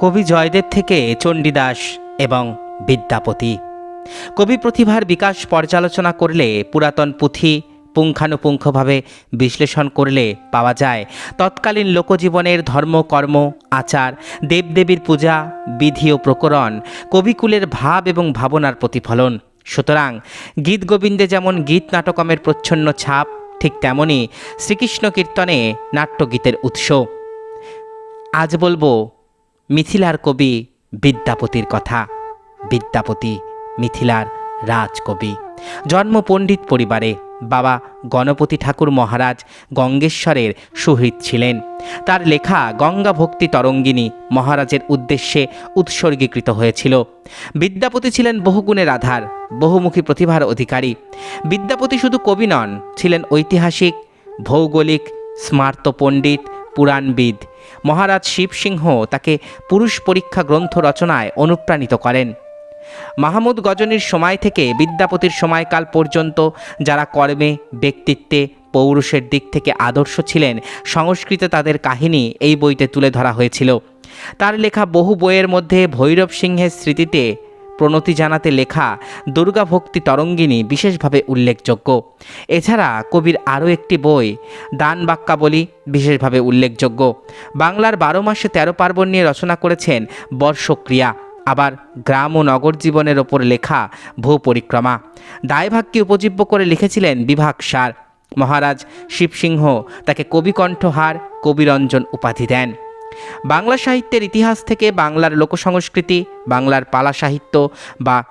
কবি জয়দেব থেকে চণ্ডীদাস এবং বিদ্যাপতি। কবি প্রতিভার বিকাশ পর্যালোচনা করলে পুরাতন পুঁথি পুঙ্খানুপুঙ্খভাবে বিশ্লেষণ করলে পাওয়া যায়। তৎকালীন লোকজীবনের ধর্ম, কর্ম, আচার, দেবদেবীর পূজা, বিধি ও প্রকরণ কবিকুলের ভাব এবং ভাবনার প্রতিফলন। সুতরাং গীত গোবিন্দে যেমন গীত নাটকমের প্রচ্ছন্ন ছাপ, ঠিক তেমনি শ্রীকৃষ্ণ কীর্তনে নাট্যগীতের উৎস। আজ বলব মিথিলার কবি বিদ্যাপতির কথা। বিদ্যাপতি, মিথিলার রাজকবি। জন্ম পণ্ডিত পরিবারে বাবা গণপতি ঠাকুর মহারাজ গঙ্গেশ্বরের সুহৃদ ছিলেন। তার লেখা গঙ্গা ভক্তি তরঙ্গিনী মহারাজের উদ্দেশ্যে উৎসর্গীকৃত হয়েছিল। বিদ্যাপতি ছিলেন বহুগুণের আধার বহুমুখী প্রতিভার অধিকারী। বিদ্যাপতি শুধু কবি নন, ছিলেন ঐতিহাসিক, ভৌগোলিক, স্মার্ত পণ্ডিত পুরাণবিদ। মহারাজ শিবসিংহ তাকে পুরুষ পরীক্ষা গ্রন্থ রচনায় অনুপ্রাণিত করেন। মাহমুদ গজনীর সময় থেকে বিদ্যাপতির সময়কাল পর্যন্ত যারা কর্মে, ব্যক্তিত্বে, পৌরুষের দিক থেকে আদর্শ ছিলেন, সংস্কৃতে তাদের কাহিনী এই বইতে তুলে ধরা হয়েছিল। তার লেখা বহু বইয়ের মধ্যে ভৈরব সিংহের স্মৃতিতে প্রণতি জানাতে লেখা দুর্গা ভক্তি তরঙ্গিনী বিশেষভাবে উল্লেখযোগ্য। এছাড়া কবির আরও একটি বই, দান বাক্যাবলী, বিশেষভাবে উল্লেখযোগ্য। বাংলার বারো মাসে তেরো পার্বণ নিয়ে রচনা করেছেন বর্ষক্রিয়া। আবার গ্রাম ও নগর জীবনের ওপর লেখা ভূ পরিক্রমা দায়ভাগকে উপজীব্য করে লিখেছিলেন বিভাগ সার। মহারাজ শিবসিংহ তাকে কবিকণ্ঠহার, কবিরঞ্জন উপাধি দেন। বাংলা সাহিত্যের ইতিহাস থেকে বাংলার লোকসংস্কৃতি, বাংলার পালা সাহিত্য বা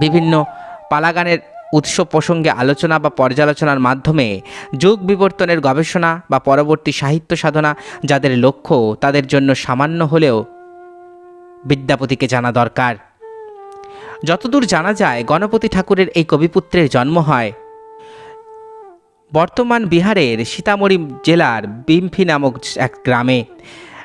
বিভিন্ন পালাগানের উৎস প্রসঙ্গে আলোচনা বা পর্যালোচনার মাধ্যমে যুগ বিবর্তনের গবেষণা বা পরবর্তী সাহিত্য সাধনা যাদের লক্ষ্য তাদের জন্য সামান্য হলেও বিদ্যাপতিকে জানা দরকার। যতদূর জানা যায়, গণপতি ঠাকুরের এই কবিপুত্রের জন্ম হয় বর্তমান বিহারের সীতামঢ়ী জেলার বিম্ফি নামক এক গ্রামে।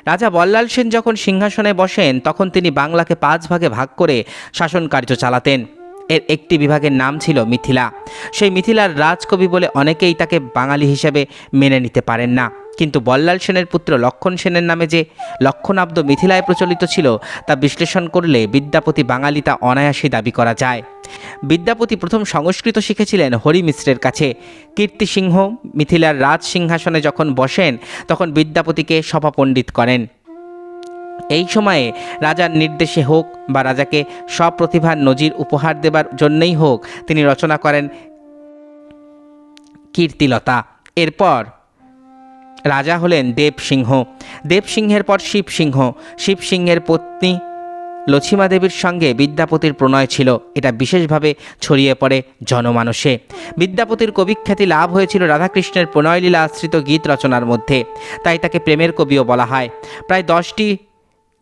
রাজা বল্লাল সেন যখন সিংহাসনে বসেন, তখন তিনি বাংলাকে পাঁচ ভাগে ভাগ করে শাসন কার্য চালাতেন। এর একটি বিভাগের নাম ছিল মিথিলা। সেই মিথিলার রাজকবি বলে অনেকেই তাকে বাঙালি হিসেবে মেনে নিতে পারেন না। কিন্তু বল্লাল সেনের পুত্র লক্ষণ সেনের নামে যে লক্ষণাব্দ মিথিলায় প্রচলিত ছিল, তা বিশ্লেষণ করলে বিদ্যাপতি বাঙালি তা অনায়াসে দাবি করা যায়। বিদ্যাপতি প্রথম সংস্কৃত শিখেছিলেন হরি মিশ্রের কাছে। কীর্তি সিংহ মিথিলার রাজ সিংহাসনে যখন বসেন, তখন বিদ্যাপতিকে সভাপণ্ডিত করেন। এই সময়ে রাজার নির্দেশে হোক বা রাজাকে সপ্রতিভার নজির উপহার দেবার জন্যই হোক তিনি রচনা করেন কীর্তিলতা। এরপর রাজা হলেন দেবসিংহ দেবসিংহের পর শিবসিংহ শিবসিংহের পত্নী লছিমা দেবীর সঙ্গে বিদ্যাপতির প্রণয় ছিল। এটা বিশেষভাবে ছড়িয়ে পড়ে জনমানসে। বিদ্যাপতির কবিখ্যাতি লাভ হয়েছিল রাধাকৃষ্ণের প্রণয়লীলা আশ্রিত গীত রচনার মধ্যে। তাই তাকে প্রেমের কবিও বলা হয়। প্রায় দশটি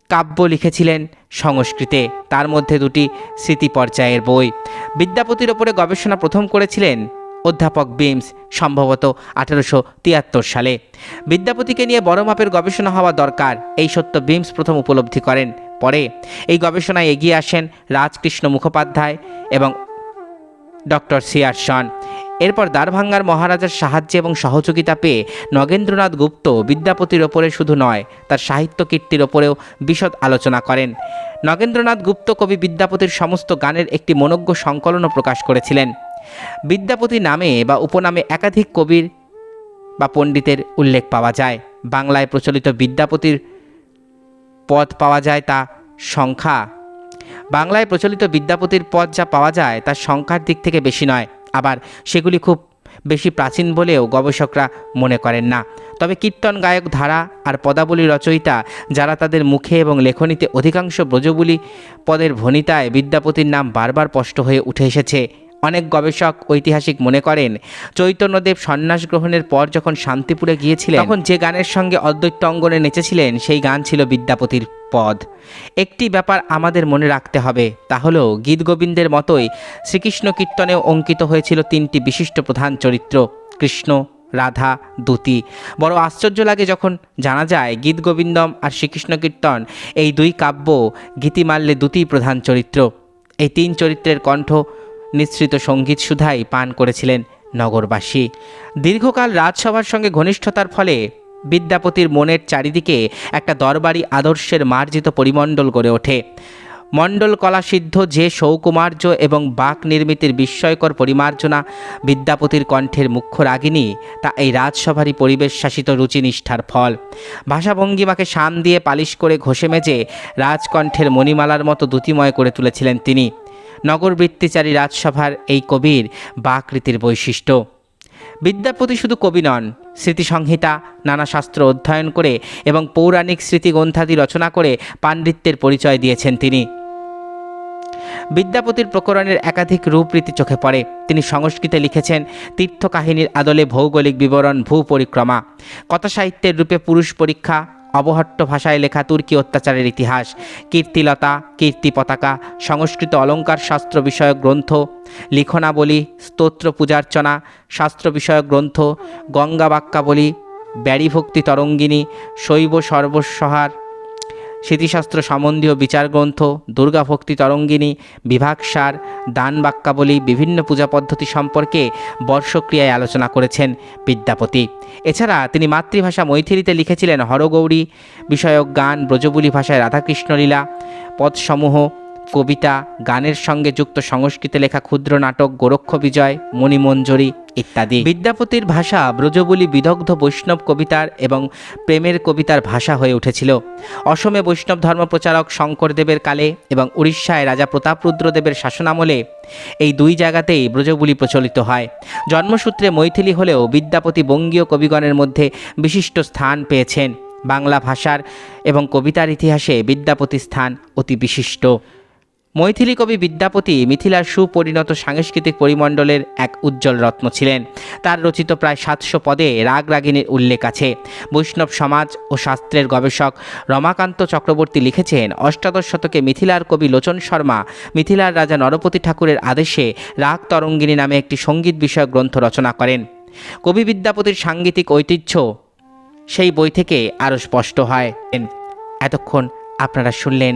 কাব্য লিখেছিলেন সংস্কৃতে। তার মধ্যে দুটি স্মৃতি পর্যায়ের বই। বিদ্যাপতির ওপরে গবেষণা প্রথম করেছিলেন অধ্যাপক বিমস, সম্ভবত আঠেরোশো তিয়াত্তর সালে। বিদ্যাপতিকে নিয়ে বড় মাপের গবেষণা হওয়া দরকার, এই সত্য বিমস প্রথম উপলব্ধি করেন। পরে এই গবেষণায় এগিয়ে আসেন রাজকৃষ্ণ মুখোপাধ্যায় এবং ডক্টর সিয়ারসন এরপর দ্বারভাঙ্গার মহারাজার সাহায্য এবং সহযোগিতা পেয়ে নগেন্দ্রনাথ গুপ্ত বিদ্যাপতির ওপরে শুধু নয়, তার সাহিত্য কীর্তির ওপরেও বিশদ আলোচনা করেন। নগেন্দ্রনাথ গুপ্ত কবি বিদ্যাপতির সমস্ত গানের একটি মনজ্ঞ সংকলনও প্রকাশ করেছিলেন। বিদ্যাপতি নামে বা উপনামে একাধিক কবির বা পণ্ডিতের উল্লেখ পাওয়া যায়। বাংলায় প্রচলিত বিদ্যাপতির পদ পাওয়া যায় তা সংখ্যা। বাংলায় প্রচলিত বিদ্যাপতির পদ যা পাওয়া যায় তার সংখ্যার দিক থেকে বেশি নয়, আবার সেগুলি খুব বেশি প্রাচীন বলেও গবেষকরা মনে করেন না। তবে কীর্তন গায়ক ধারা আর পদাবলী রচয়িতা যারা তাদের মুখে এবং লেখনীতে অধিকাংশ ব্রজবুলি পদের ভনিতায় বিদ্যাপতির নাম বারবার স্পষ্ট হয়ে উঠে এসেছে। অনেক গবেষক ঐতিহাসিক মনে করেন, চৈতন্যদেব সন্ন্যাস গ্রহণের পর যখন শান্তিপুরে গিয়েছিলেন, তখন যে গানের সঙ্গে অদ্বৈত অঙ্গনে নেচেছিলেন, সেই গান ছিল বিদ্যাপতির পদ। একটি ব্যাপার আমাদের মনে রাখতে হবে, তা হলো গীতগোবিন্দের মতোই শ্রীকৃষ্ণ কীর্তনেও অঙ্কিত হয়েছিল তিনটি বিশিষ্ট প্রধান চরিত্র, কৃষ্ণ, রাধা, দুতি। বড় আশ্চর্য লাগে যখন জানা যায় গীত গোবিন্দম আর শ্রীকৃষ্ণ কীর্তন এই দুই কাব্য গীতিমাল্যে দুটি প্রধান চরিত্র। এই তিন চরিত্রের কণ্ঠ নিঃসৃত সংগীত সুধাই পান করেছিলেন নগরবাসী। দীর্ঘকাল রাজসভার সঙ্গে ঘনিষ্ঠতার ফলে বিদ্যাপতির মনের চারিদিকে একটা দরবারি আদর্শের মার্জিত পরিমণ্ডল গড়ে ওঠে। মণ্ডল কলাসিদ্ধ যে সৌকুমার্য এবং বাক নির্মিতির বিস্ময়কর পরিমার্জনা বিদ্যাপতির কণ্ঠের মুখ্য রাগিনী, তা এই রাজসভারই পরিবেশ শাসিত রুচিনিষ্ঠার ফল। ভাষাভঙ্গিমাকে শান দিয়ে পালিশ করে ঘষে মেজে রাজকণ্ঠের মণিমালার মতো দ্যুতিময় করে তুলেছিলেন তিনি। নগরবৃত্তিচারী রাজসভার এই কবির বাকৃতির বৈশিষ্ট্য। বিদ্যাপতি শুধু কবি নন, স্মৃতিসংহিতা, নানা শাস্ত্র অধ্যয়ন করে এবং পৌরাণিক স্মৃতিগ্রন্থাদি রচনা করে পাণ্ডিত্যের পরিচয় দিয়েছেন তিনি। বিদ্যাপতির প্রকরণের একাধিক রূপরীতি চোখে পড়ে। তিনি সংস্কৃতে লিখেছেন, তীর্থকাহিনীর আদলে ভৌগোলিক বিবরণ ভূ পরিক্রমা কথাসাহিত্যের রূপে পুরুষ পরীক্ষা অবহট্ট ভাষায় লেখা তুর্কি অত্যাচারের ইতিহাস, কীর্তিলতা কীর্তি পতাকা সংস্কৃত অলঙ্কার শাস্ত্র বিষয়ক গ্রন্থ, লিখনাবলী, স্তোত্র পূজার্চনা, শাস্ত্র বিষয়ক গ্রন্থ, গঙ্গা বাক্যাবলী, ব্যারিভক্তি তরঙ্গিনী, শৈব সর্বস্বহার স্মৃতিশাস্ত্র সম্বন্ধীয় বিচার গ্রন্থ দুর্গাভক্তি তরঙ্গিনী বিভাগসার দান বাক্যাবলী, বিভিন্ন পূজা পদ্ধতি সম্পর্কে বর্ষক্রিয়ায় আলোচনা করেছেন বিদ্যাপতি। এছাড়া তিনি মাতৃভাষা মৈথিলিতে লিখেছিলেন হরগৌরী, বিষয়ক গান ব্রজবুলি ভাষায় রাধাকৃষ্ণলীলা, পদসমূহ, কবিতা, গানের সঙ্গে যুক্ত সংস্কৃতে লেখা ক্ষুদ্র নাটক গোরক্ষ বিজয় মণিমঞ্জরি ইত্যাদি। বিদ্যাপতির ভাষা ব্রজবুলি বিদগ্ধ বৈষ্ণব কবিতার এবং প্রেমের কবিতার ভাষা হয়ে উঠেছিল। অসমে বৈষ্ণব ধর্ম প্রচারক শঙ্করদেবের কালে এবং উড়িষ্যায় রাজা প্রতাপরুদ্রদেবের শাসনামলে এই দুই জায়গাতেই ব্রজবুলি প্রচলিত হয়। জন্মসূত্রে মৈথিলি হলেও বিদ্যাপতি বঙ্গীয় কবিগণের মধ্যে বিশিষ্ট স্থান পেয়েছেন। বাংলা ভাষার এবং কবিতার ইতিহাসে বিদ্যাপতি স্থান অতি বিশিষ্ট। মৈথিলী কবি বিদ্যাপতি মিথিলার সুপরিণত সাংস্কৃতিক পরিমণ্ডলের এক উজ্জ্বল রত্ন ছিলেন। তার রচিত প্রায় সাতশো পদে রাগ রাগিনীর উল্লেখ আছে। বৈষ্ণব সমাজ ও শাস্ত্রের গবেষক রমাকান্ত চক্রবর্তী লিখেছেন, অষ্টাদশ শতকে মিথিলার কবি লোচন শর্মা মিথিলার রাজা নরপতি ঠাকুরের আদেশে রাগ তরঙ্গিনী নামে একটি সংগীত বিষয়ক গ্রন্থ রচনা করেন। কবি বিদ্যাপতির সাংগীতিক ঐতিহ্য সেই বই থেকে আরও স্পষ্ট হয়। এতক্ষণ আপনারা শুনলেন